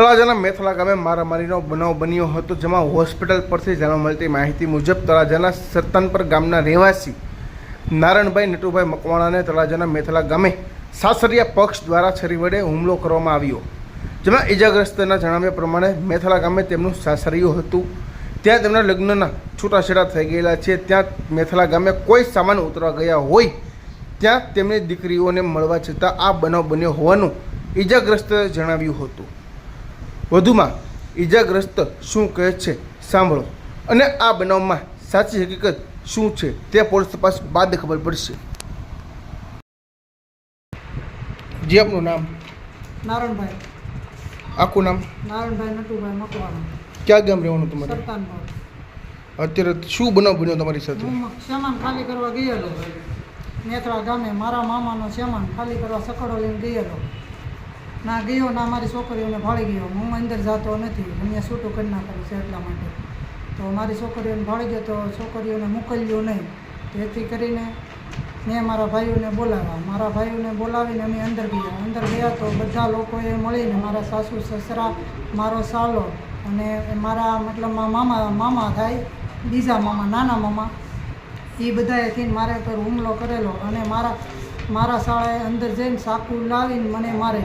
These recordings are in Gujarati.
તળાજાના મેથલા ગામે મારામારીનો બનાવ બન્યો હતો, જેમાં હોસ્પિટલ પરથી જાણવા મળતી માહિતી મુજબ તળાજાના સત્તાનપર ગામના રહેવાસી નારણભાઈ નટુભાઈ મકવાણાને તળાજાના મેથલા ગામે સાસરિયા પક્ષ દ્વારા છરી વડે હુમલો કરવામાં આવ્યો. જેમાં ઇજાગ્રસ્તના જણાવ્યા પ્રમાણે મેથલા ગામે તેમનું સાસરિયું હતું. ત્યાં તેમના લગ્નના છૂટાછેડા થઈ ગયેલા છે. ત્યાં મેથલા ગામે કોઈ સામાન ઉતરવા ગયા હોય ત્યાં તેમની દીકરીઓને મળવા છતાં આ બનાવ બન્યો હોવાનું ઈજાગ્રસ્તએ જણાવ્યું હતું. વધુમાં ઈજાગ્રસ્ત શું કહે છે સાંભળો. અને આ બનાવમાં સાચી હકીકત શું છે તે પોલીસ તપાસ બાદ ખબર પડશે. જી આપનું નામ? નારણભાઈ. આખું નામ? નારણભાઈ નટુભાઈ મકવાણા. ક્યાં ગામ રહેવાનું તમારે? અત્યારે શું બનાવ બન્યો તમારી સાથે? સામાન ખાલી કરવા ગયેલો નેત્રા ગામે મારા મામાનો સામાન ખાલી કરવા સકડો લઈને ગયેલો. ના ગયો, ના મારી છોકરીઓને ભાળી ગયો. હું અંદર જતો નથી. અહીંયા છૂટું કરી નાખેલું છે એટલા માટે. તો મારી છોકરીઓને ભાળી ગયો તો છોકરીઓને મોકલ્યો નહીં. તેથી કરીને મેં મારા ભાઈઓને બોલાવ્યા. મારા ભાઈઓને બોલાવીને અમે અંદર ગયા. અંદર ગયા તો બધા લોકોએ મળીને મારા સાસુ, સસરા, મારો સાલો અને મારા મતલબમાં મામા મામા થાય, બીજા મામા, નાના મામા એ બધાએ થઈને મારા પર હુમલો કરેલો અને મારા મારા શાળાએ અંદર જઈને સાકુ લાવીને મને મારે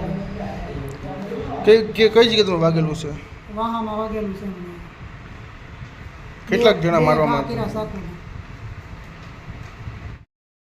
કઈ કે કઈ જગ્યાએ વાગેલું છે? વાહામાં વાગેલું છે કેટલાક જણા મારવામાં આવ્યા.